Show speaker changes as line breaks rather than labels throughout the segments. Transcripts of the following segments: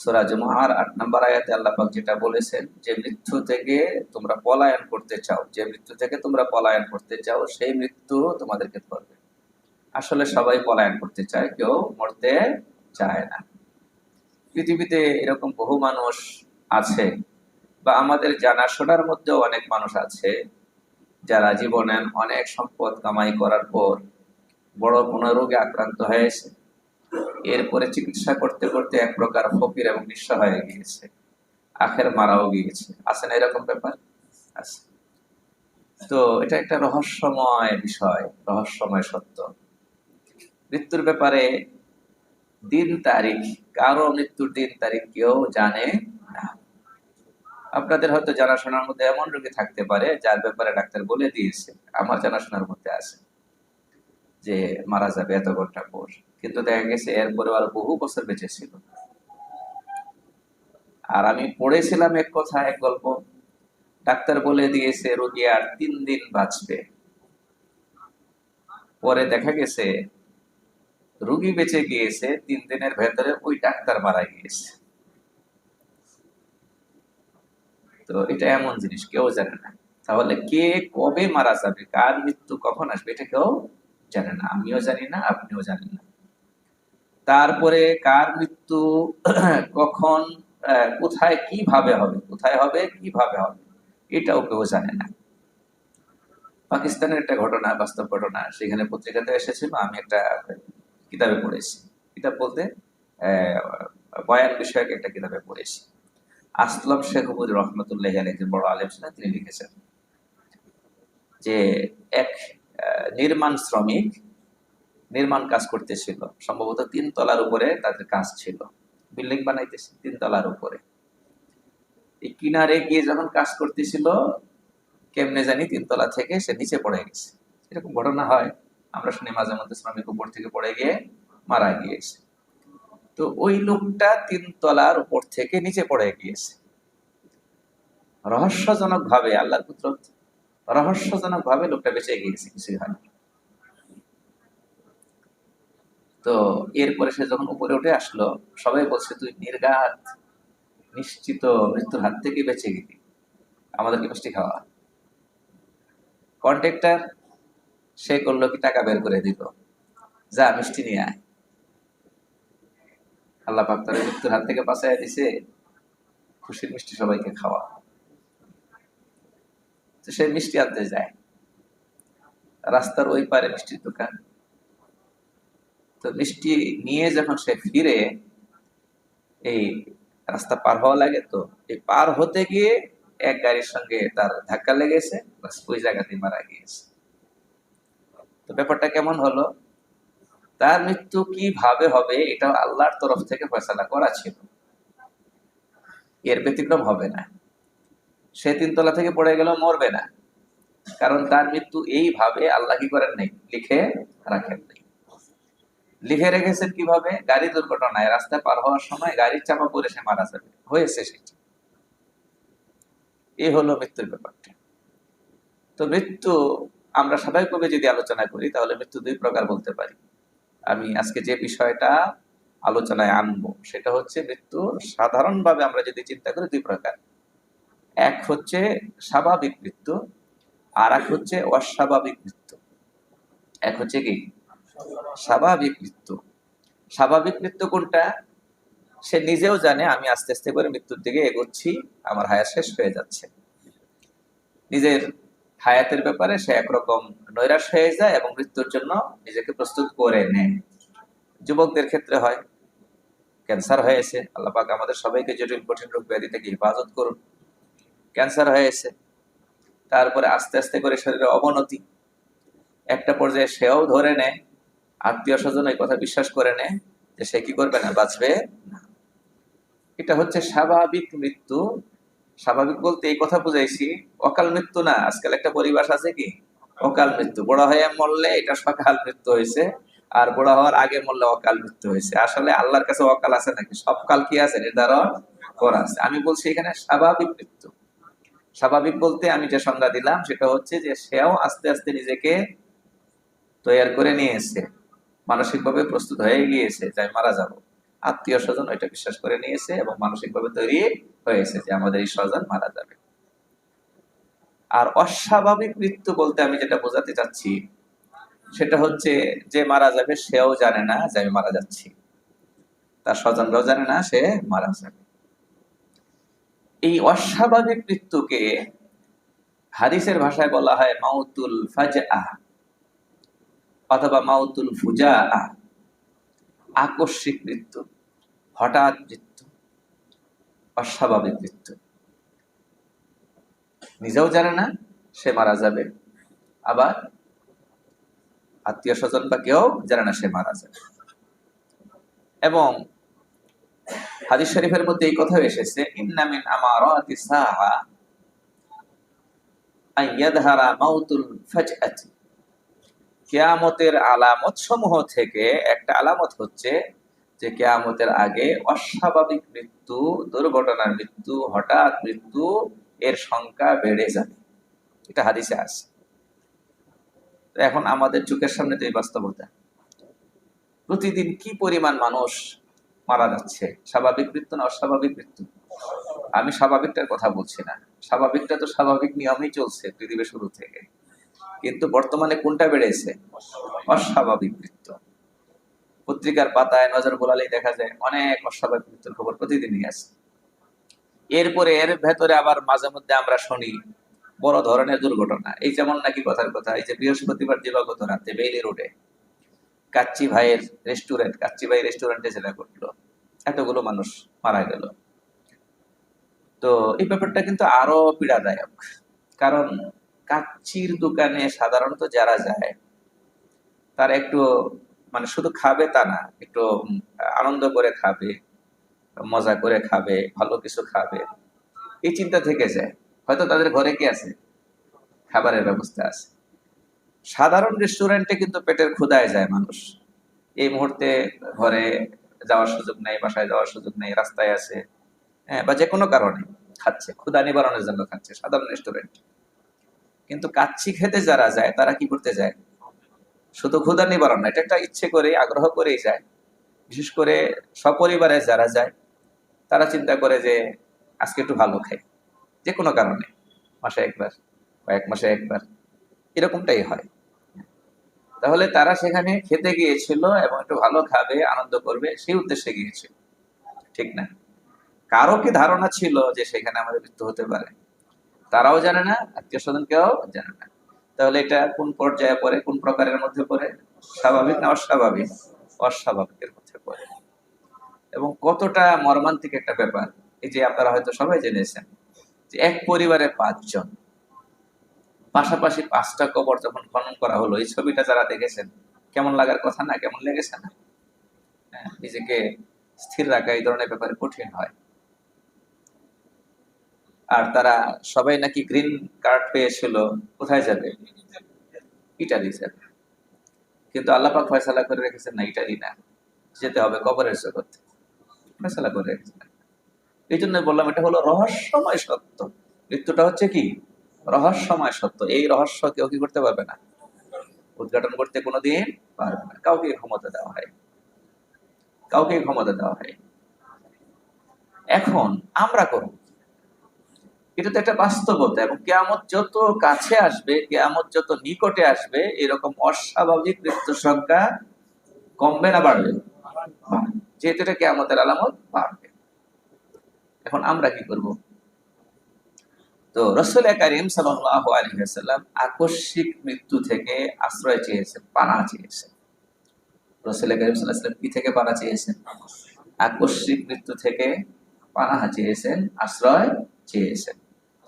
সূরা জুমার আট নম্বর আয়াতে আল্লাহ পাক যেটা বলেছেন যে মৃত্যু থেকে তোমরা পলায়ন করতে চাও, যে মৃত্যু থেকে তোমরা পলায়ন করতে চাও, সেই মৃত্যু তোমাদেরকে ধরবে। আসলে সবাই পলায়ন করতে চায়, কেউ মরতে চায় না। পৃথিবীতে এরকম বহু মানুষ আছে বা আমাদের জানাশোনার মধ্যেও অনেক মানুষ আছে যারা জীবনে অনেক সম্পদ কামাই করার পর বড় কোনো রোগে আক্রান্ত হয়েছে। এরপরে চিকিৎসা করতে করতে এক প্রকার ফকির এবং নিঃস্ব হয়ে গিয়েছে। আখের মারাও গিয়েছে। আছে না এরকম ব্যাপার? আছে। তো এটা একটা রহস্যময় বিষয়, রহস্যময় সত্য। মৃত্যুর ব্যাপারে দিন তারিখ, কারও মৃত্যুর দিন তারিখ কেউ জানে না। আপনাদের হয়তো জানাশোনার মধ্যে এমন রোগী থাকতে পারে, যার ব্যাপারে ডাক্তার বলে দিয়েছে। আমার জানাশোনার মধ্যে আছে যে মারা যাবে এত ঘণ্টা পর। কিন্তু দেখা গেছে এরপরে আরও বহু বছর বেঁচে ছিল। আর আমি পড়েছিলাম এক কথা, এক গল্প। ডাক্তার বলে দিয়েছে, রোগী আর তিন দিন বাঁচবে। পরে দেখা গেছে, রুগী বেঁচে গিয়েছে, তিন দিনের ভেতরে ওই ডাক্তার মারা গিয়েছে। তো এটা এমন জিনিস, কেউ জানে না। তাহলে কে কবে মারা যাবে, কার মৃত্যু, কখন আসবে, এটা কেউ জানে না। আমিও জানি না, আপনিও জানেন না। তারপরে কার মৃত্যু, কখন কোথায়, কীভাবে হবে? কোথায় হবে, কীভাবে হবে? এটাও কেউ জানে না। পাকিস্তানের একটা ঘটনা, বাস্তব ঘটনা, সেখানে পত্রিকাতে এসেছিল আমি একটা কিতাবে পড়েছি। কিতাব বলতে বয়ান বিষয়ক একটা কিতাবে পড়েছি। আসলাম শেখ মুজিব রহমতুল্লাহ একজন বড় আলেম ছিলেন, তিনি লিখেছেন যে, এক নির্মাণ শ্রমিক নির্মাণ কাজ করতেছিল। সম্ভবত তিন তলার উপরে তাদের কাজ ছিল। বিল্ডিং বানাইতেছে তিন তলার উপরে। এই কিনারে গিয়ে যখন কাজ করতেছিল, কেমনে জানি তিনতলা থেকে সে নিচে পড়ে গেছে। এরকম ঘটনা হয়। আমরা শুনি মাঝে মধ্যে শ্রমিক উপর থেকে পড়ে গিয়ে মারা গিয়েছে। তো ওই লোকটা তিন তলার উপর থেকে নিচে পড়ে গিয়েছে। রহস্যজনক ভাবে আল্লাহর পুত্র রহস্যজনক ভাবে লোকটা বেঁচে গিয়েছে কিছুই হয় না। তো এরপরে সে যখন উপরে উঠে আসলো, সবাই বলছে, তুই নির্ঘাত, নিশ্চিত মৃত্যুর হাত থেকে বেঁচে গেলি। আমাদেরকে মিষ্টি খাওয়া। কন্ট্রাক্টর সে করল কি, টাকা বের করে দিল। যা, মিষ্টি নিয়ে আয়। আল্লাহ পাক তার মৃত্যুর হাত থেকে বাঁচাই দিছে। খুশির মিষ্টি সবাইকে খাওয়া। তো সে মিষ্টি আনতে যায়। রাস্তার ওই পারে মিষ্টির দোকান। তো মিষ্টি নিয়ে যখন সে ফিরে, এই রাস্তা পার হওয়া লাগে তো, এই পার হতে গিয়ে এক গাড়ির সঙ্গে তার ধাক্কা লেগেছে ওই জায়গাতেই মারা গিয়েছে। তো ব্যাপারটা কেমন হলো? তার মৃত্যু কীভাবে হবে এটা আল্লাহর তরফ থেকে ফয়সালা করা ছিল। এর ব্যতিক্রম হবে না। সে তিনতলা থেকে পড়ে গেল মরবে না। কারণ তার মৃত্যু এইভাবে আল্লাহ কি করেন নাই? লিখে রাখেন নাই। লিখে রেখেছেন কীভাবে? গাড়ি দুর্ঘটনায় রাস্তায় পার হওয়ার সময় গাড়ির চাপা পড়ে সে মারা যাবে। হয়েছে সেটা। এই হলো মৃত্যুর ব্যাপারটা। তো মৃত্যু আমরা স্বাভাবিকভাবে যদি আলোচনা করি, তাহলে মৃত্যু দুই প্রকার বলতে পারি। আমি আজকে যে বিষয়টা আলোচনায় আনব, সেটা হচ্ছে মৃত্যু সাধারণভাবে আমরা যদি চিন্তা করি দুই প্রকার। এক হচ্ছে স্বাভাবিক মৃত্যু আর এক হচ্ছে অস্বাভাবিক মৃত্যু। এক হচ্ছে কি? স্বাভাবিক মৃত্যু। স্বাভাবিক মৃত্যু কোনটা? সে নিজেও জানে, আমি আস্তে আস্তে করে মৃত্যুর দিকে এগোচ্ছি, আমার হায়াত শেষ হয়ে যাচ্ছে। নিজের হায়াতের ব্যাপারে সে একরকম নৈরাশ হয়ে যায় এবং মৃত্যুর জন্য নিজেকে প্রস্তুত করে নেয়। যুবকদের ক্ষেত্রে হয়। ক্যান্সার হয়েছে। আল্লাহ পাক আমাদের সবাইকে জটিল, কঠিন রোগ ব্যাধি থেকে হেফাজত করুন। ক্যান্সার হয়েছে। তারপরে আস্তে আস্তে করে শরীরে অবনতি। একটা পর্যায়ে সেও ধরে নেয়। আত্মীয় স্বজন এই কথা বিশ্বাস করে নেয় যে সে কি করবে না, বাঁচবে এটা হচ্ছে স্বাভাবিক মৃত্যু। স্বাভাবিক বলতে এই কথা বুঝাইছি, অকাল মৃত্যু না, আজকাল একটা পরিবেশ আছে কি? অকাল মৃত্যু। বড় হয়ে মরলে এটা সকাল মৃত্যু হয়েছে আর বড় হওয়ার আগে মরলে অকাল মৃত্যু হয়েছে আসলে আল্লাহর কাছে অকাল আছে নাকি? সব কাল কি আছে? নির্ধারণ করা আছে। আমি বলছি এখানে স্বাভাবিক মৃত্যু। স্বাভাবিক বলতে আমি যে সংজ্ঞা দিলাম সেটা হচ্ছে যে সেও আস্তে আস্তে নিজেকে তৈয়ার করে নিয়েছে। মানসিকভাবে প্রস্তুত হয়ে গিয়েছে যাই মারা যাব। আত্মীয় স্বজন ওইটা বিশ্বাস করে নিয়েছে এবং মানসিকভাবে তৈরি হয়েছে যে আমাদের এই স্বজন মারা যাবে। আর অস্বাভাবিক মৃত্যু বলতে আমি যেটা বোঝাতে চাচ্ছি, সেটা হচ্ছে যে মারা যাবে সেও জানে না যে আমি মারা যাচ্ছি। তার স্বজনরাও জানে না সে মারা যাবে। এই অস্বাভাবিক মৃত্যুকে হাদিসের ভাষায় বলা হয় মাউতুল ফাজআ। অথবা মাউতুল ফুজা আকস্মিক মৃত্যু, হঠাৎ মৃত্যু, অস্বাভাবিক মৃত্যু। নিজেও জানে না, সে মারা যাবে। আবার আত্মীয় স্বজন বা কেউ জানে না সে মারা যাবে। এবং হাদিস শরীফের মধ্যে এই কথাও এসেছে ইন্নামিন আমারাতি সাহা আইয়াদহারা মাউতুল ফাজআতি। কেয়ামতের আলামত সমূহ থেকে একটা আলামত হচ্ছে যে কেয়ামতের আগে অস্বাভাবিক মৃত্যু, দুর্ঘটনার মৃত্যু, হঠাৎ মৃত্যু, এর সংখ্যা বেড়ে যাবে। এটা হাদিসে আছে। এখন আমাদের চোখের সামনে তো এই বাস্তবতা। প্রতিদিন কি পরিমাণ মানুষ মারা যাচ্ছে? স্বাভাবিক মৃত্যু না অস্বাভাবিক মৃত্যু? আমি স্বাভাবিকটার কথা বলছি না। স্বাভাবিকটা তো স্বাভাবিক নিয়মেই চলছে পৃথিবীর শুরু থেকে। কিন্তু বর্তমানে কোনটা বেড়েছে? অস্বাভাবিক মৃত্যু। পত্রিকার পাতায় নজর বোলালেই দেখা যায় অনেক অস্বাভাবিক মৃত্যুর খবর প্রতিদিনই আছে। এরপরে এর ভেতরে আবার মাঝে মধ্যে আমরা শুনি, বড় ধরনের দুর্ঘটনা। এই যেমন নাকি কথার কথা, এই যে বৃহস্পতিবার দিবাগত রাতে বেইলি রোডে কাচ্চি ভাইয়ের রেস্টুরেন্ট, কাচ্চি ভাই রেস্টুরেন্টে যেটা ঘটলো, এতগুলো মানুষ মারা গেল। তো এই ব্যাপারটা কিন্তু আরও পীড়াদায়ক। কারণ কাচ্চির দোকানে সাধারণত যারা যায়, তারা একটু মানে শুধু খাবে তা না, একটু আনন্দ করে খাবে, মজা করে খাবে, ভালো কিছু খাবে, এই চিন্তা থেকে যায়। হয়তো তাদের ঘরে কি আছে? খাবারের ব্যবস্থা আছে। সাধারণ রেস্টুরেন্টে কিন্তু পেটের ক্ষুদায় যায় মানুষ। এই মুহূর্তে ঘরে যাওয়ার সুযোগ নেই, বাসায় যাওয়ার সুযোগ নেই, রাস্তায় আছে হ্যাঁ বা যে কোনো কারণে খাচ্ছে ক্ষুদা নিবারণের জন্য খাচ্ছে, সাধারণ রেস্টুরেন্ট কিন্তু কাচ্ছি খেতে যারা যায়, তারা কি করতে যায়? শুধু ক্ষুদা নিবারণ না, এটা একটা ইচ্ছে করে, আগ্রহ করেই যায়। বিশেষ করে সপরিবারে যারা যায়, তারা চিন্তা করে যে, আজকে একটু ভালো খাই। যে কোনো কারণে, মাসে একবার বা এক মাসে একবার। এরকমটাই হয়। তাহলে তারা সেখানে খেতে গিয়েছিল এবং একটু ভালো খাবে, আনন্দ করবে, সেই উদ্দেশ্যে গিয়েছিল। ঠিক না? কারও কি ধারণা ছিল যে সেখানে আমাদের মৃত্যু হতে পারে? তারাও জানে না আত্মীয় স্বজন কেউ জানে না। তাহলে এটা কোন পর্যায়ে পড়ে কোন প্রকারের মধ্যে পড়ে? স্বাভাবিক না অস্বাভাবিক? অস্বাভাবিকের মধ্যে পড়ে। এবং কতটা মর্মান্তিক একটা ব্যাপার এই যে আপনারা হয়তো সবাই জেনেছেন যে এক পরিবারে পাঁচজন। পাশাপাশি পাঁচটা কবর যখন খনন করা হলো এই ছবিটা যারা দেখেছেন কেমন লাগার কথা না কেমন লেগেছে না? হ্যাঁ, নিজেকে স্থির রাখা এই ধরনের ব্যাপারে কঠিন হয়। তারা সবাই নাকি গ্রিন কার্ড পেয়েছিল। কোথায় যাবে? ইটালি যাবে কিন্তু আল্লাপাক ফয়সালা করে রেখেছেন না ইটালি না। যেতে হবে কবরের জগৎ। ফয়সালা করে রেখেছেন। এই জন্য বললাম, এটা হলো রহস্যময় সত্য। মৃত্যুটা হচ্ছে কি? রহস্যময় সত্য। এই রহস্য কেউ কি করতে পারবে না? উদ্ঘাটন করতে কোনোদিন পারবে না। কাউকে ক্ষমতা দেওয়া হয় কাউকে ক্ষমতা দেওয়া হয় এখন আমরা করব। এটা তো একটা বাস্তবতা এবং কেয়ামত যত কাছে আসবে, কেয়ামত যত নিকটে আসবে, এরকম অস্বাভাবিক মৃত্যুর সংখ্যা কমবে না বাড়বে? যেহেতু এটা কেয়ামতের আলামত, বাড়বে। এখন আমরা কি করব? তো রসুল করিম সাল্লাহ আলহিহাল্লাম আকস্মিক মৃত্যু থেকে আশ্রয় চেয়েছেন, পানা চেয়েছেন। রসুল করিম সাল্লাহাম কি থেকে পানা চেয়েছেন? আকস্মিক মৃত্যু থেকে পানা চেয়েছেন, আশ্রয় চেয়েছেন।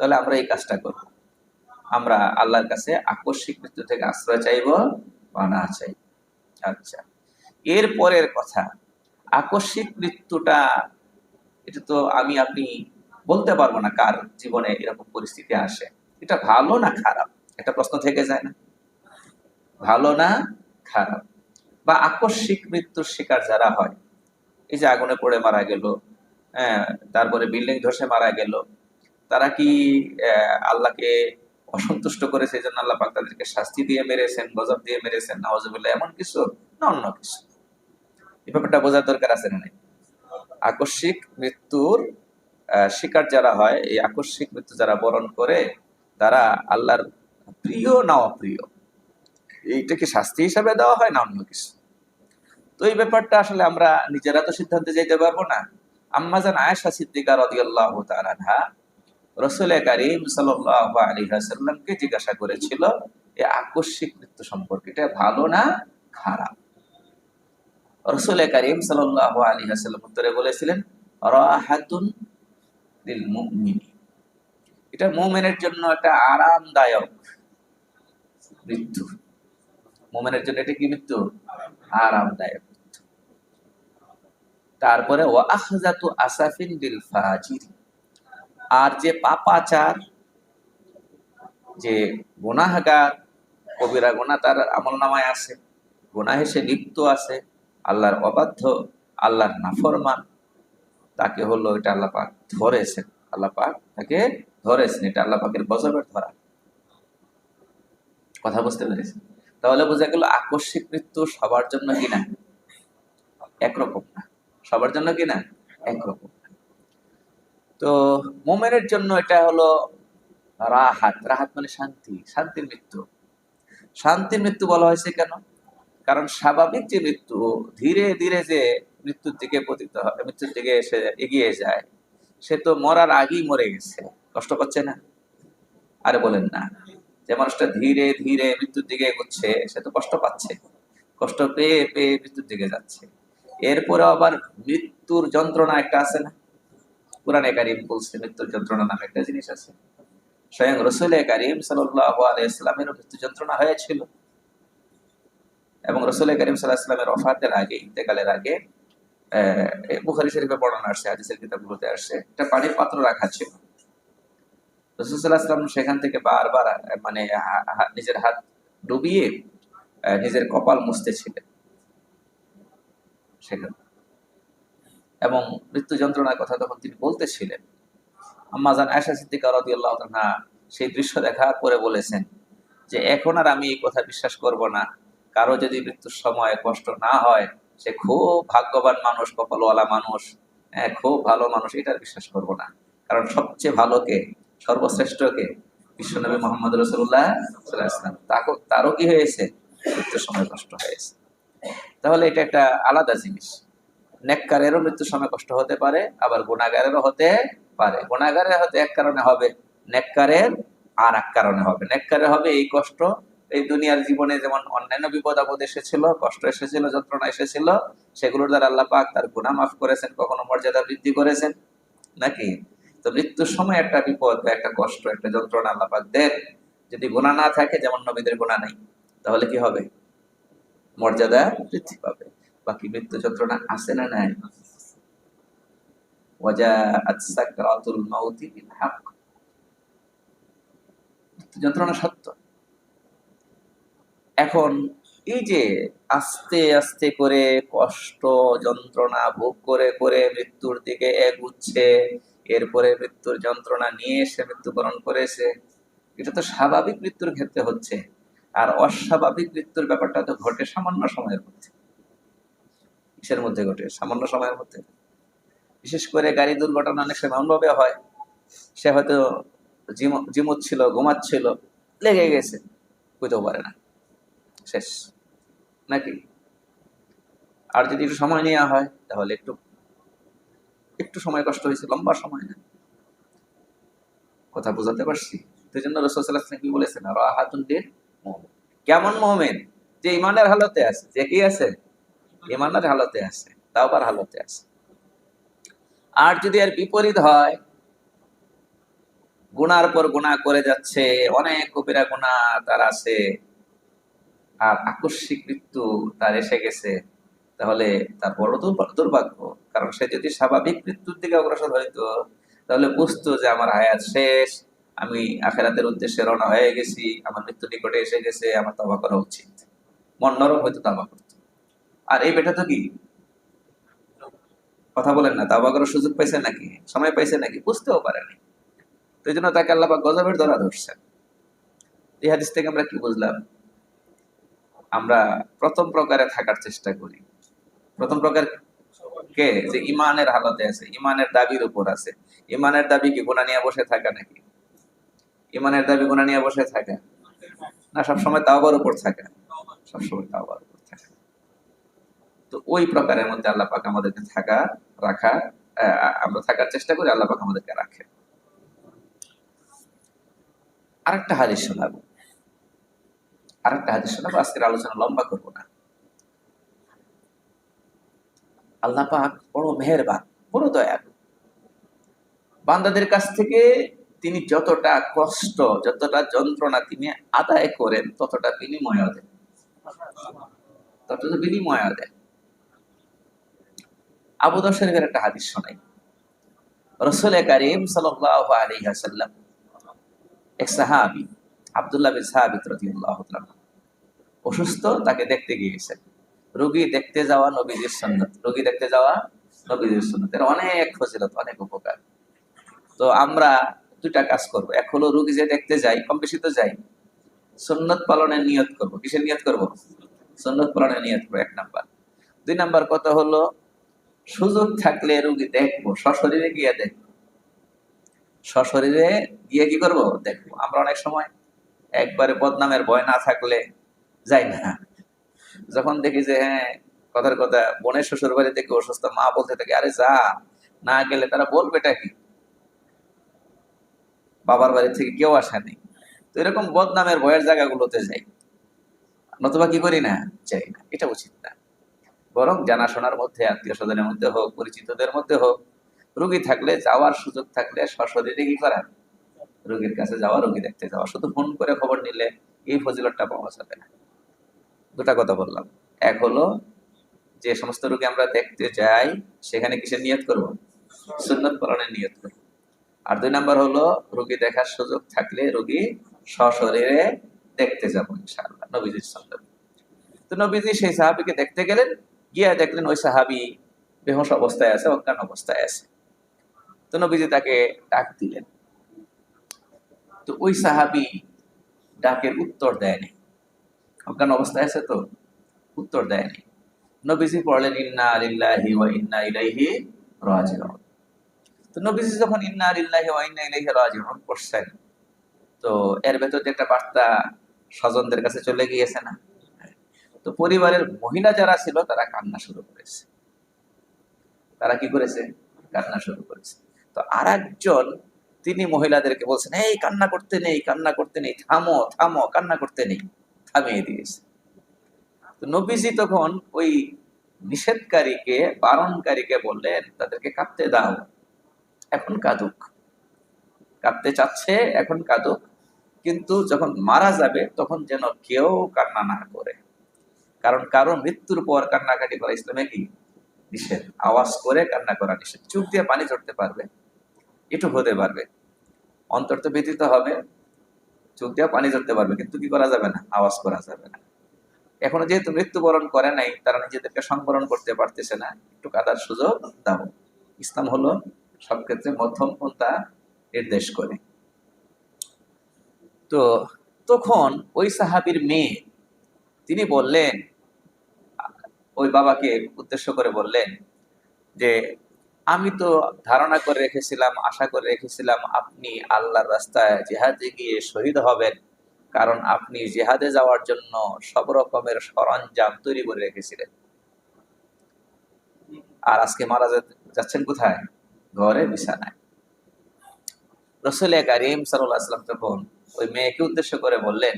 তাহলে আমরা এই কাজটা করব। আমরা আল্লাহর কাছে আকস্মিক মৃত্যু থেকে আশ্রয় চাইব পানা চাই আচ্ছা এর পরের কথা, আকস্মিক মৃত্যুটা, এটা তো আমি, আপনি বলতে পারব না কার জীবনে এরকম পরিস্থিতি আসে। এটা ভালো না খারাপ? একটা প্রশ্ন থেকে যায় না। ভালো না খারাপ? বা আকস্মিক মৃত্যুর শিকার যারা হয়, এই যে আগুনে পড়ে মারা গেল হ্যাঁ তারপরে বিল্ডিং ধসে মারা গেল তারা কি আল্লাহকে অসন্তুষ্ট করে সেই জন্য আল্লাহ পাক তাদেরকে শাস্তি দিয়ে মেরেছেন, গজব দিয়ে মেরেছেন নওয়াজবিল্লাহ এমন কিছু? না, অন্য কিছু। এই ব্যাপারটা বোঝার দরকার আছে না আকস্মিক মৃত্যুর শিকার যারা হয়, এই আকস্মিক মৃত্যু যারা বরণ করে, তারা আল্লাহর প্রিয় না অপ্রিয়? এইটা কি শাস্তি হিসাবে দেওয়া হয় না অন্য কিছু? তো এই ব্যাপারটা আসলে আমরা নিজেরা তো সিদ্ধান্তে যেতে পারব না। আম্মাজান আয়েশা সিদ্দিকা রাদিয়াল্লাহু তাআলা আনহা রসুল করিম সাল্লাল্লাহু আলাইহি ওয়াসাল্লামকে জিজ্ঞাসা করেছিল এই আকস্মিক মৃত্যু সম্পর্কে এটা ভালো না খারাপ? রসুল করিম সাল্লাল্লাহু আলাইহি ওয়াসাল্লাম উত্তরে বলেছিলেন এটা মুমিনের জন্য একটা আরামদায়ক মৃত্যু। মোমেনের জন্য এটা কি মৃত্যু? আরামদায়ক তারপরে, ওয়া আখজাতু আসাফিন বিল ফাজির আর যে পাপাচার, যে গুনাহগার, কবিরা গুনাহ তার আমল নামায় আছে গুনাহে সে লিপ্ত আছে আল্লাহর অবাধ্য, আল্লাহর নাফরমান, তাকে হলো এটা আল্লাহ পাক ধরেছেন, আল্লাহ পাক তাকে ধরেছেন, এটা আল্লাহ পাকের গজবের ধরা। কথা বুঝতে পেরেছেন? তাহলে বোঝা গেল আকস্মিক মৃত্যু সবার জন্য কিনা একরকম না। সবার জন্য কিনা একরকম। তো মোমেনের জন্য এটা হলো রাহাত। রাহাত মানে শান্তি, শান্তির মৃত্যু। শান্তির মৃত্যু বলা হয়েছে কেন? কারণ স্বাভাবিক যে মৃত্যু, ধীরে ধীরে যে মৃত্যুর দিকে পতিত মৃত্যুর দিকে এসে এগিয়ে যায়, সে তো মরার আগেই মরে গেছে। কষ্ট পাচ্ছে না? আরে বলেন না। যে মানুষটা ধীরে ধীরে মৃত্যুর দিকে এগোচ্ছে, সে তো কষ্ট পাচ্ছে। কষ্ট পেয়ে পেয়ে মৃত্যুর দিকে যাচ্ছে। এরপরে আবার মৃত্যুর যন্ত্রণা একটা আছে না? কোরআনে কারিম বলছে, মৃত্যুর যন্ত্রণা নামে একটা জিনিস আছে। স্বয়ং রসুল কারিম সাল্লাল্লাহু আলাইহি ইসলামেরও মৃত্যু যন্ত্রণা হয়েছিল। এবং রসুল করিম সাল্লাহ ইসলামের অফাতের আগে, ইন্তেকালের আগে বুখারি শরীফে পড়ানো আসছে, হাদিসের কিতাবগুলোতে আসছে, একটা পানির পাত্র রাখা ছিল। রসুল সাল্লাহ ইসলাম সেখান থেকে বারবার মানে নিজের হাত ডুবিয়ে নিজের কপাল মুছতেছিলেন সেখানে এবং মৃত্যু যন্ত্রণার কথা তখন তিনি বলতেছিলেন। আম্মাজান আয়সা সিদ্দিকা রাদিয়াল্লাহু তাআলা সেই দৃশ্য দেখার পরে বলেছেন যে, এখন আর আমি এই কথা বিশ্বাস করব না। কারও যদি মৃত্যুর সময় কষ্ট না হয়, সে খুব ভাগ্যবান মানুষ, কপালওয়ালা মানুষ হ্যাঁ খুব ভালো মানুষ এটার বিশ্বাস করব না। কারণ সবচেয়ে ভালোকে, সর্বশ্রেষ্ঠকে বিশ্বনবী মোহাম্মদ রসুল্লাহ ইসলাম তাকে, তারও কি হয়েছে? মৃত্যুর সময় কষ্ট হয়েছে। তাহলে এটা একটা আলাদা জিনিস। নেককারেরও মৃত্যুর সময় কষ্ট হতে পারে, আবার গুণাগারেরও হতে পারে। গুণাগারের হতে এক কারণে হবে, নেককারের আর এক কারণে হবে। নেককারে হবে এই কষ্ট। এই দুনিয়ার জীবনে যেমন অন্যান্য বিপদ আপদ এসেছিল, কষ্ট এসেছিল, যন্ত্রণা এসেছিল, সেগুলোর দ্বারা আল্লাহ পাক তার গুণা মাফ করেছেন, কখনো মর্যাদা বৃদ্ধি করেছেন, নাকি? তো মৃত্যুর সময় একটা বিপদ বা একটা কষ্ট, একটা যন্ত্রণা আল্লাহ পাক দেন। যদি গুণা না থাকে, যেমন নবীদের গুণা নেই, তাহলে কি হবে? মর্যাদা বৃদ্ধি পাবে। বাকি মৃত্যু যন্ত্রণা আছে না নাই? যন্ত্রণা সত্য। এখন এই যে আস্তে আস্তে করে কষ্ট, যন্ত্রণা, ভোগ করে করে মৃত্যুর দিকে এগুচ্ছে, এরপরে মৃত্যুর যন্ত্রণা নিয়ে এসে মৃত্যুবরণ করেছে, এটা তো স্বাভাবিক মৃত্যুর ক্ষেত্রে হচ্ছে। আর অস্বাভাবিক মৃত্যুর ব্যাপারটা তো ঘটে সামান্য সময়ের মধ্যে। কিসের মধ্যে ঘটে? সামান্য সময়ের মধ্যে। বিশেষ করে গাড়ি দুর্ঘটনা অনেক সময় এমনভাবে হয়, সে হয়তো জিম- জিমুচ্ছিল, ঘুমাচ্ছিল, লেগে গেছে বুঝতেও পারে না। শেষ। নাকি? আর যদি একটু সময় নেওয়া হয়, তাহলে একটু একটু সময় কষ্ট হয়েছে, লম্বা সময় না। কথা বোঝাতে পারছি? সেই জন্য রসুল্লাহ কি বলেছেন? আর মুমিন। কেমন মোমেন? যে ইমানের হালতে আছে, যে কি আছে? ইমানের হালতে আছে তাওবার হালতে আছে। আর যদি এর বিপরীত হয়, গুনার পর গুনাহ করে যাচ্ছে, অনেক কবিরা গুনাহ তার আছে, আর আকস্মিক মৃত্যু তার এসে গেছে, তাহলে তার বড় দুর্ভা- দুর্ভাগ্য, কারণ সে যদি স্বাভাবিক মৃত্যুর দিকে অগ্রসর হইতো, তাহলে বুঝতো যে আমার হায়াত শেষ, আমি আখেরাতের উদ্দেশ্যে রওনা হয়ে গেছি, আমার মৃত্যু নিকটে এসে গেছে, আমার তবা করা উচিত। মন নরম হয়তো তাবা করতো। আর এই বেটা তো কি? কথা বলেন না তাবা করার সুযোগ পাইছে নাকি? সময় পাইছে নাকি? বুঝতেও পারেনি। তো এই জন্য তাকে আল্লাহ গজবের ধরা ধরছেন। এই হাদিস থেকে আমরা কি বুঝলাম? আমরা প্রথম প্রকারে থাকার চেষ্টা করি। প্রথম প্রকার কে? যে ইমানের হালতে আছে, ইমানের দাবির উপর আছে। ইমানের দাবি কি গুণা নিয়ে বসে থাকা নাকি? ইমানের দাবি গুণা নিয়ে বসে থাকা? না, সবসময় তাওবার উপর থাকা। সবসময় তাওবার তো ওই প্রকারের মধ্যে আল্লাহ পাক আমাদেরকে থাকা, রাখা আমরা থাকার চেষ্টা করি, আল্লাহ পাক আমাদেরকে রাখে। আরেকটা হাদিস শোনাবো। আরেকটা হাদিস শোনাবো, আজকের আলোচনা লম্বা করব না। আল্লাহ পাক বড় মেহেরবান, বড় দয়ালু। বান্দাদের কাছ থেকে তিনি যতটা কষ্ট, যতটা যন্ত্রণা তিনি আদায় করেন, ততটা বিনিময় দেন। ততটা বিনিময় দেন। আবু দাউদ শরীফের একটা হাদিস শোনাই। রসুল করিম ওয়াসাল্লাম, এক সাহাবী, আব্দুল্লাহ বিন তাআলা অসুস্থ, তাকে দেখতে গিয়েছেন। রোগী দেখতে যাওয়া নবীদের সুন্নত, রোগী দেখতে যাওয়া নবীদের সুন্নত। এর অনেক ফজিলত, অনেক উপকার। তো আমরা দুইটা কাজ করব। এক হলো রোগী যে দেখতে যাই, কম বেশি তো যাই। সুন্নত পালনের নিয়ত করব। কিসের নিয়ত করব? সুন্নত পালনের নিয়ত করব, এক নাম্বার। দুই নাম্বার কথা হলো সুযোগ থাকলে রোগী দেখব, সশরীরে গিয়ে দেখব। সশরীরে গিয়ে কি করব? দেখব। আমরা অনেক সময় একবারে বদনামের ভয় না থাকলে যাই না। যখন দেখি যে হ্যাঁ কথার কথা, বোনের শ্বশুর বাড়ি থেকে অসুস্থ মা বলতে থাকে, আরে যা, না গেলে তারা বলবেটা কি? বাবার বাড়ি থেকে কেউ আসেনি তো এরকম বদনামের ভয়ের জায়গাগুলোতে যাই। নতুবা কি করি না? যাই না। এটা উচিত না। বরং জানাশোনার মধ্যে, আত্মীয় স্বজনের মধ্যে হোক, পরিচিতদের মধ্যে হোক, রুগী থাকলে যাওয়ার সুযোগ থাকলে সশরীরে কি করা রোগীর কাছে যাওয়া, রোগী দেখতে যাওয়া। শুধু ফোন করে খবর নিলে এই ফজিলতটা পাওয়া যাবে না। দুটা কথা বললাম। এক হলো, যে সমস্ত রোগী আমরা দেখতে যাই, সেখানে কিসের নিয়ত করব? সুন্নত পালনের নিয়ত করব। আর দুই নাম্বার হলো, রোগী দেখার সুযোগ থাকলে রোগী সশরীরে দেখতে যাব ইনশাআল্লাহ, নবীজির সঙ্গে। তো নবীজি সেই সাহাবিকে দেখতে গেলেন গিয়া দেখলেন ওই সাহাবি বেহস অবস্থায় আছে, অজ্ঞান অবস্থায় আছে। তো নবীজি তাকে ডাক দিলেন। তো ওই সাহাবি ডাকের উত্তর দেয়নি। অজ্ঞান অবস্থায় আছে তো, উত্তর দেয়নি। নবীজি পড়লেন, ইন্না আলিল্লাহি ওয়া ইন্না ইলাইহি রাজিউন। তো নবীজি যখন ইন্না আলিল্লাহি ওয়া ইন্না ইলাইহি রাজিউন পড়ছেন, তো এর ভেতর যে একটা বার্তা স্বজনদের কাছে চলে গিয়েছে না? তো পরিবারের মহিলা যারা ছিল, তারা কান্না শুরু করেছে। তারা কি করেছে? কান্না শুরু করেছে। তো আর একজন তিনি মহিলাদেরকে বলছেন, এই কান্না করতে নেই, কান্না করতে নেই, থামো থামো, কান্না করতে নেই। থামিয়ে দিয়েছে। তো নবীজি তখন ওই নিষেধকারীকে, বারণকারীকে বললেন, তাদেরকে কাঁদতে দাও, এখন কাঁদুক। কাঁদতে চাচ্ছে, এখন কাঁদুক। কিন্তু যখন মারা যাবে, তখন যেন কেউ কান্না না করে। কারণ কারও মৃত্যুর পর কান্নাকাটি করা ইসলামে কি? নিষেধ। আওয়াজ করে কান্না করা নিষেধ। চুপ দিয়ে পানি চড়তে পারবে, একটু হতে পারবে। অন্তর তো ব্যতীত হবে চোখ দিয়ে পানি চড়তে পারবে, কিন্তু কি করা যাবে না? আওয়াজ করা যাবে না। এখনও যেহেতু মৃত্যুবরণ করে নাই, তারা নিজেদেরকে সংবরণ করতে পারতেছে না, একটু কাদার সুযোগ দাও। ইসলাম হলো সব ক্ষেত্রে মধ্যম পন্থা নির্দেশ করে। তো তখন ওই সাহাবির মেয়ে, তিনি বললেন ওই বাবাকে উদ্দেশ্য করে বললেন যে, আমি তো ধারণা করে রেখেছিলাম, আশা করে রেখেছিলাম আপনি আল্লাহর রাস্তায় জেহাদে গিয়ে শহীদ হবেন। কারণ আপনি জেহাদে যাওয়ার জন্য সব রকমের সরঞ্জাম তৈরি করে রেখেছিলেন। আর আজকে মারা যাচ্ছেন কোথায়? ঘরে বিছানায়। রসুল করিম সাল্লাহ আসলাম তখন ওই মেয়েকে উদ্দেশ্য করে বললেন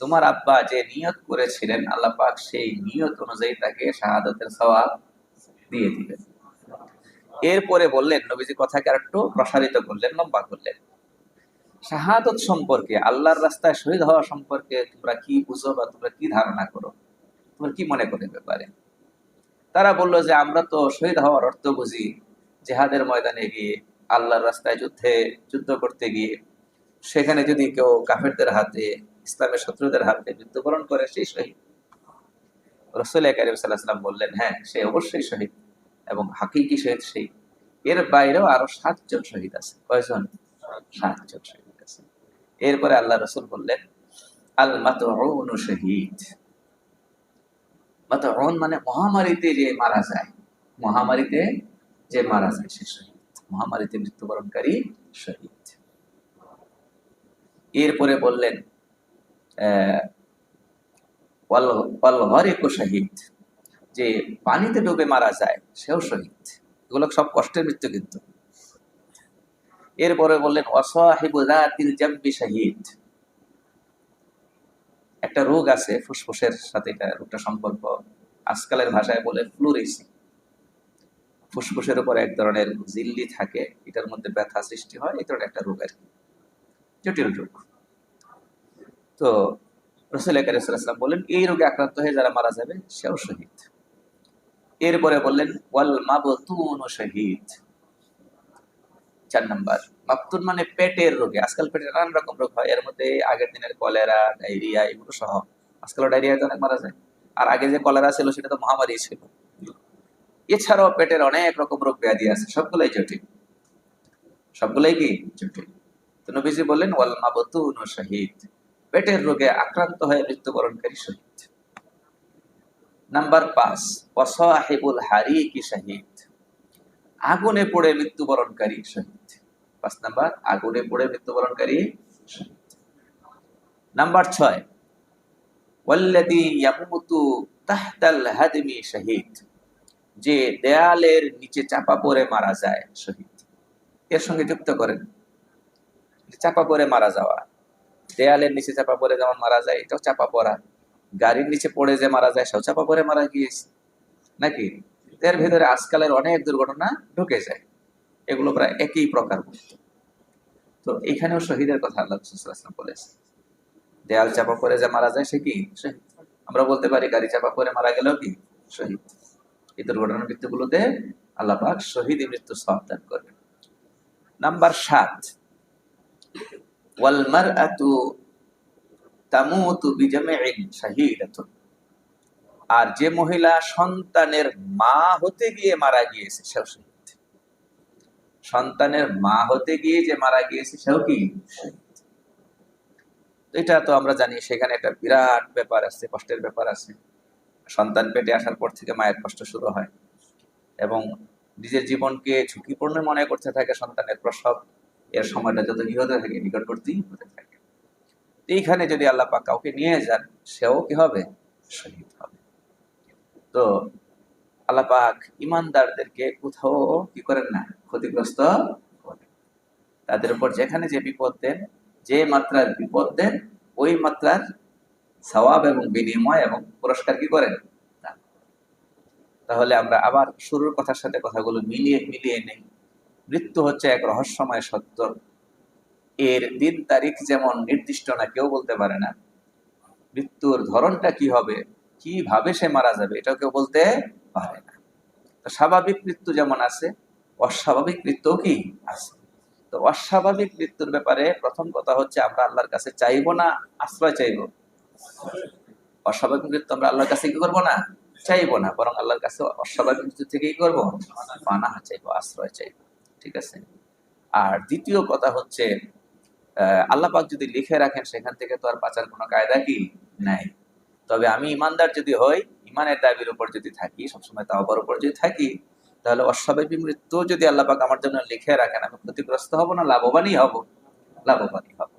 তোমার আব্বা যে নিয়ত করেছিলেন, আল্লাহ পাক সেই নিয়ত অনুযায়ী তাকে শাহাদতের সওয়াব দিয়ে দিলেন। এরপরে বললেন, নবীজি কথাকে আর একটু প্রসারিত করলেন, লম্বা করলেন। শাহাদত সম্পর্কে, আল্লাহর রাস্তায় শহীদ হওয়া সম্পর্কে তোমরা কি বুঝো বা তোমরা কি ধারণা করো? তোমরা কি মনে করে ব্যাপারে? তারা বলল যে, আমরা তো শহীদ হওয়ার অর্থ বুঝি। জেহাদের ময়দানে গিয়ে, আল্লাহর রাস্তায় যুদ্ধে, যুদ্ধ করতে গিয়ে, সেখানে যদি কেউ কাফেরদের হাতে ইসলামের শত্রুদের হাতে মৃত্যুবরণ করে সেই শহীদ। রসুল করিম সাল্লাহাম বললেন হ্যাঁ সে অবশ্যই শহীদ এবং হাকিকি শহীদ সেই। এর বাইরেও আরও সাতজন শহীদ আছে। কয়জন? সাতজন শহীদ আছে। এরপরে আল্লাহ রসুল বললেন, আল মাতউন শহীদ। মাতউন মানে মহামারীতে যে মারা যায়। মহামারীতে যে মারা যায় সে শহীদ। মহামারীতে মৃত্যুবরণকারী শহীদ। এরপরে বললেন আহ, ওয়াল- ওয়াল গরিকু শহীদ যে পানিতে ডুবে মারা যায় সেও শহীদ। এগুলো সব কষ্টের মৃত্যু কিন্তু। এরপরে বললেন অসহিবু জাতিল জাম্বি শহীদ। একটা রোগ আছে ফুসফুসের সাথে এটা রোগটা সম্পর্ক। আজকালের ভাষায় বলে ফ্লুরিসি। ফুসফুসের উপর এক ধরনের জিল্লি থাকে এটার মধ্যে ব্যথা সৃষ্টি হয় এই ধরনের একটা রোগ আর কি। জটিল রোগ। তো রসুল কারিসাল্লাম বললেন এই রোগে আক্রান্ত হয়ে যারা মারা যাবে, সেও শহীদ। এরপরে বললেন, ওয়াল মাবতুন শহীদ। চার নাম্বার মাবতুন মানে পেটের রোগে। আজকাল পেটের নানান রকম রোগ হয়। এর মধ্যে আগের দিনের কলেরা, ডায়রিয়া, এগুলো সহ। আজকাল ডায়রিয়াতে অনেক মারা যায়। আর আগে যে কলেরা ছিল, সেটা তো মহামারী ছিল। এছাড়াও পেটের অনেক রকম রোগ ব্যাধি আছে। সবগুলাই জটিল। সবগুলাই কি? জটিল। তো নবীজি বললেন, ওয়াল মাবতুন শহীদ। পেটের রোগে আক্রান্ত হয়ে মৃত্যুবরণকারী শহীদ। নাম্বার পাঁচ, ওয়াসাহিবুল হারিকি শহীদ। আগুনে পড়ে মৃত্যুবরণকারী শহীদ। পাঁচ নাম্বার, আগুনে পড়ে মৃত্যুবরণকারী নাম্বার ছয় যে দেয়ালের নিচে চাপা পড়ে মারা যায় শহীদ। এর সঙ্গে যুক্ত করেন। চাপা পড়ে মারা যাওয়া। দেয়ালের নিচে চাপা পড়ে যেমন মারা যায়, এটাও চাপা পড়া। গাড়ির নিচে পড়ে যে মারা যায় সেও চাপা পড়ে মারা গিয়েছে। নাকি? এর ভেতরে আজকালের অনেক দুর্ঘটনা ঢুকে যায়। এগুলো প্রায় একই প্রকার তো এখানেও শহীদের কথা আল্লাহ বলেছে দেয়াল চাপা পড়ে যে মারা যায়, সে কি? আমরা বলতে পারি গাড়ি চাপা পড়ে মারা গেলেও কি? শহীদ। এই দুর্ঘটনার মৃত্যুগুলোতে আল্লাহ শহীদ মৃত্যু সাবধান করবেন। নাম্বার সাত। আর যে মহিলা সন্তানের মা হতে গিয়ে মারা গিয়েছে, সেও শহীদ। সন্তানের মা হতে গিয়ে যে মারা গিয়েছে, সেও কি এটা তো আমরা জানি, সেখানে একটা বিরাট ব্যাপার আছে, কষ্টের ব্যাপার আছে। সন্তান পেটে আসার পর থেকে মায়ের কষ্ট শুরু হয়। এবং নিজের জীবনকে ঝুঁকিপূর্ণ মনে করতে থাকে সন্তানের প্রসব। এর সময়টা যত কি হতে থাকে, নিকটবর্তী হতে থাকে। এইখানে যদি আল্লাহ পাক কাউকে নিয়ে যান, সেও কি হবে? শহীদ হবে। তো আল্লাহ পাক ইমানদারদেরকে কোথাও কি করেন না, ক্ষতিগ্রস্ত করেন। তাদের উপর যেখানে যে বিপদ দেন, যে মাত্রার বিপদ দেন, ওই মাত্রার সওয়াব এবং বিনিময় এবং পুরস্কার কি করেন। তাহলে আমরা আবার শুরুর কথার সাথে কথাগুলো মিলিয়ে মিলিয়ে নেই। মৃত্যু হচ্ছে এক রহস্যময় সত্য। এর দিন তারিখ যেমন নির্দিষ্ট না, কেউ বলতে পারে না। মৃত্যুর ধরনটা কি হবে? কীভাবে সে মারা যাবে? এটাও কেউ বলতে পারে না। তো স্বাভাবিক মৃত্যু যেমন আছে, অস্বাভাবিক মৃত্যু কি আছে? তো অস্বাভাবিক মৃত্যুর ব্যাপারে প্রথম কথা হচ্ছে, আমরা আল্লাহর কাছে চাইব না, আশ্রয় চাইব? অস্বাভাবিক মৃত্যু আমরা আল্লাহর কাছে কি করব না? চাইব না, বরং আল্লাহর কাছে অস্বাভাবিক মৃত্যু থেকে কি করব? পানাহা চাইব, আশ্রয় চাইব। ঠিক আছে? আর দ্বিতীয় কথা হচ্ছে আহ, আল্লাহ পাক যদি লিখে রাখেন সেখান থেকে তো আর বাঁচার কোনো কায়দা কি নাই। তবে আমি ইমানদার যদি হই ইমানের দাবির উপর যদি থাকি সবসময় তাওবার উপর যদি থাকি তাহলে অস্বাভাবিক মৃত্যু যদি আল্লাহ পাক আমার জন্য লিখে রাখেন আমি ক্ষতিগ্রস্ত হব না লাভবানই হব লাভবানই হব।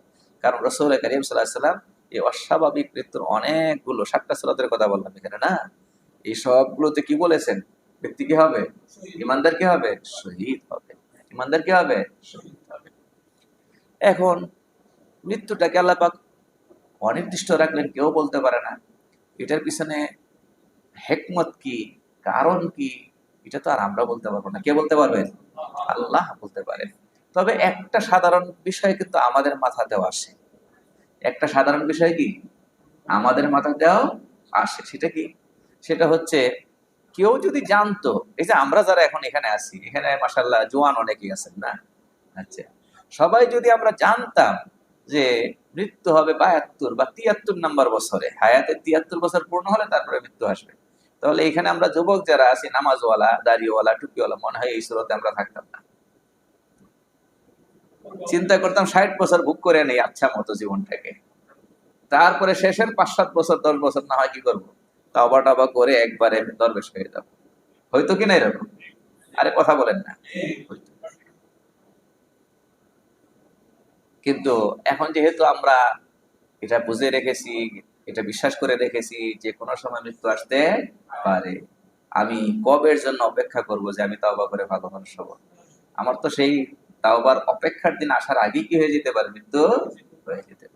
কারণ রসুল করিম সাল্লাহ সাল্লাম এই অস্বাভাবিক মৃত্যুর অনেকগুলো সাতটা সুরাতের কথা বললাম এখানে না? এই সবগুলোতে কি বলেছেন? ব্যক্তি কি হবে? ইমানদার কি হবে? শহীদ হবে। ইমানদার কি হবে? এখন মৃত্যুটাকে আল্লাহ পাক অনির্দিষ্ট রাখলেন, কেউ বলতে পারে না। এটার পিছনে হেকমত কি? কারণ কি? এটা তো আর আমরা বলতে পারব না। কে বলতে পারবেন আল্লাহ বলতে পারেন তবে একটা সাধারণ বিষয় কিন্তু আমাদের মাথাতেও আসে। একটা সাধারণ বিষয় কি? আমাদের মাথাতেও আসে। সেটা কি? সেটা হচ্ছে কেউ যদি জানতো, এই যে আমরা যারা এখন এখানে আছি, এখানে মাসাল্লাহ জোয়ান অনেকেই আছেন না? আচ্ছা সবাই যদি আমরা জানতাম যে মৃত্যু হবে বাহাত্তর বা তিয়াত্তর নাম্বার বছরে হায়াতের তিয়াত্তর বছর পূর্ণ হলে তারপরে মৃত্যু আসবে। তাহলে এখানে আমরা যুবক যারা আছি, নামাজওয়ালা, দাড়িওয়ালা, টুপিওয়ালা, মনে হয় এই সুরতে আমরা থাকতাম না। চিন্তা করতাম ষাট বছর বুক করে নেই আচ্ছা মতো জীবনটাকে। তারপরে শেষের পাঁচ সাত বছর, দশ বছর না হয় কি করব? তাওবা টাবা করে একবারে দরবেশ হয়ে যাব। হয়তো কিনা এরকম? আরে কথা বলেন না। কিন্তু এখন যেহেতু আমরা এটা বুঝে রেখেছি, এটা বিশ্বাস করে রেখেছি যে কোনো সময় মৃত্যু আসতে পারে। আমি কবের জন্য অপেক্ষা করব যে আমি তাওবা করে ভালো মানুষ হব? আমার তো সেই তাওবার অপেক্ষার দিন আসার আগেই কি হয়ে যেতে পারে? মৃত্যু হয়ে যেতে